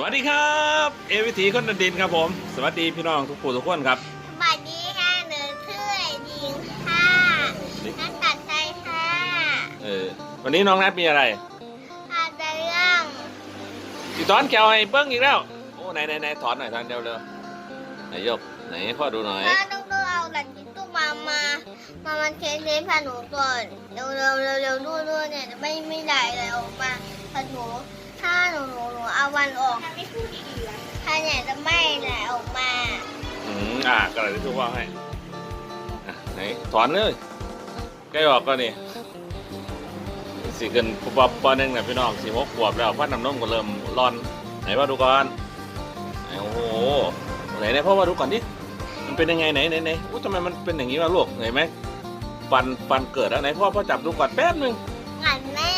วัสดีครับ เอวิถีคนดินครับผม สวัสดีพี่น้องทุกผู้ทุกคนครับ สวัสดีค่ะหนูชื่อหญิงค่ะนักตัดใจค่ะเออวันนี้น้องนัดมีอะไรอาจจะเรื่องสิถอนแกวให้เบิ้งอีกแล้วโอ้ไหนไหนไหนถอนหน่อยถอนเร็วเร็วไหนยกไหนให้พ่อดูหน่อยถ้าต้องต้องเอาหลักจิตตู้มามามามันเทสเทสพาหนูก่อนเร็วเร็วเร็วเร็วดูดูเนี่ยจะไม่ไม่ได้เลยออกมาพาหนูถ้าหนูหนูหนู เอาวันออกไม่พูดอีกถ้าเนี่ยจะไม่ไหลออกมาอืมอะกระดาษทิชชู่ว่างให้อะไหนถอนเลยใกล้ออกก็นี่สิเกินปปปหนึ่งนะพี่น้องสี่หกขวบแล้วพัดน้ำนมก็เริ่มร้อน ไหนว่าดูก่อนไหนโอ้โหไหนไหนพ่อว่าดูก่อนดิมันเป็นยังไงไหนไหนไหนอู้ทำไมมันเป็นอย่างนี้วะลูกเห็นไหมฟันฟันเกิดแล้วไหนพ่อพ่อจับดูก่อนแป๊บนึงงานแม่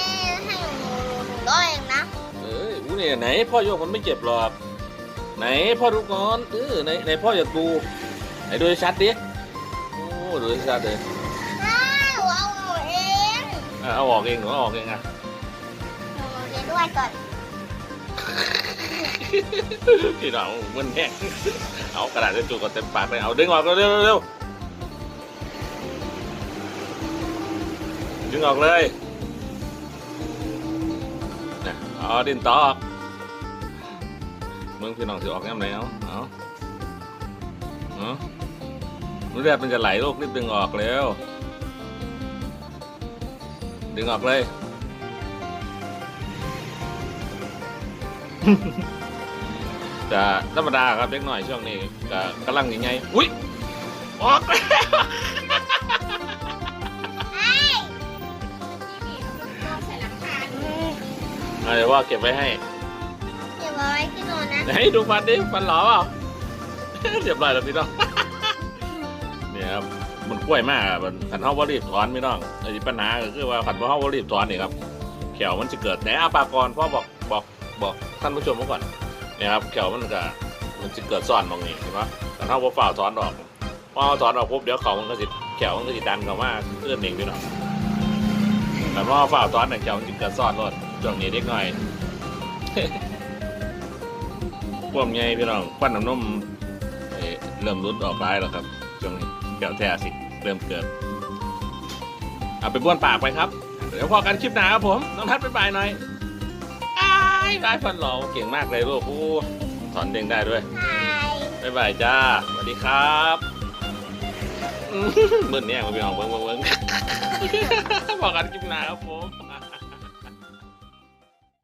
เนี่ยไหนพ่อโยกมันไม่เจ็บหรอกไหนพ่อดูก่อนเออไหนไหนพ่ออยากดูไหนดูให้ชัดดิโอ้ดูให้ชัดเลยอ้าวเอาหนูเองอะเอาออกเองหนูเอาออกเองอะหนูเรียนด้วยก่อนพี่น้องมันแห้งเอากระดาษทิชชู่ก็เต็มปากเลยเอาดึงออกเร็วเร็วเร็วดึงออกเลยนะเอาดินต่อออก มึงพี่น้องถือออกยังไงเอาเอาเอามันเลือดมันจะไหลลูกรีบดึงออกเร็วดึงออกเลย จะธรรมดาครับเล็กหน่อยช่วงนี้ก็กำลังยังไงอุ้ยออกแล้วเอาเดี๋ยวว่าเก็บไว้ให้ เก็บเอาไว้ที่โน่นนะไหนดูฟันดิฟันหล่อเปล่า เรียบร้อยแล้วพี่น้อง เนี่ยครับมันกล้วยมากอะมันขันเท้าวอรีบถอนพี่น้องไอ้ปัญหาก็คือว่าขันเท้าวอรีบถอนนี่ครับแขวมันจะเกิดไหนอาปากรพ่อบอกบอกบอกท่านผู้ชมมื่อก่อนเนี่ยครับแขวมันก็มันจะเกิดซ่อนบางนี้เห็นปะขันเท้าว่าฝ่าถอนออกพอเอถอนออกปุ๊บเดี๋ยวเขามันก็สิแขวมันก็สิดันเข้ามาเอื้อนเองพี่น้องแต่พอฝ่าถอนเนี่ยแขวมันจะเกิดซ่อนรถช่วงนี้เด็กหน่อย พวกไงพี่น้องปั้นน้ำนมเริ่มรุดออกร้ายแล้วครับช่วงนี้แก้วแท้สิ เริ่มเกิดเอาไปบ้วนปากไปครับ เดี๋ยวพอกันคลิปหน้าครับผม น้องทัดไปบายหน่อยอ้ายบายฟันหล่อเก่งมากเลยลูกโอ้ถอนเด้งได้ด้วยบายบายจ้าสวัสดีครับอื้อหือมึนเนี่ยมาพี่น้องเบิ้งเบิ้งเบิ้งพอกันคลิปหน้าครับผม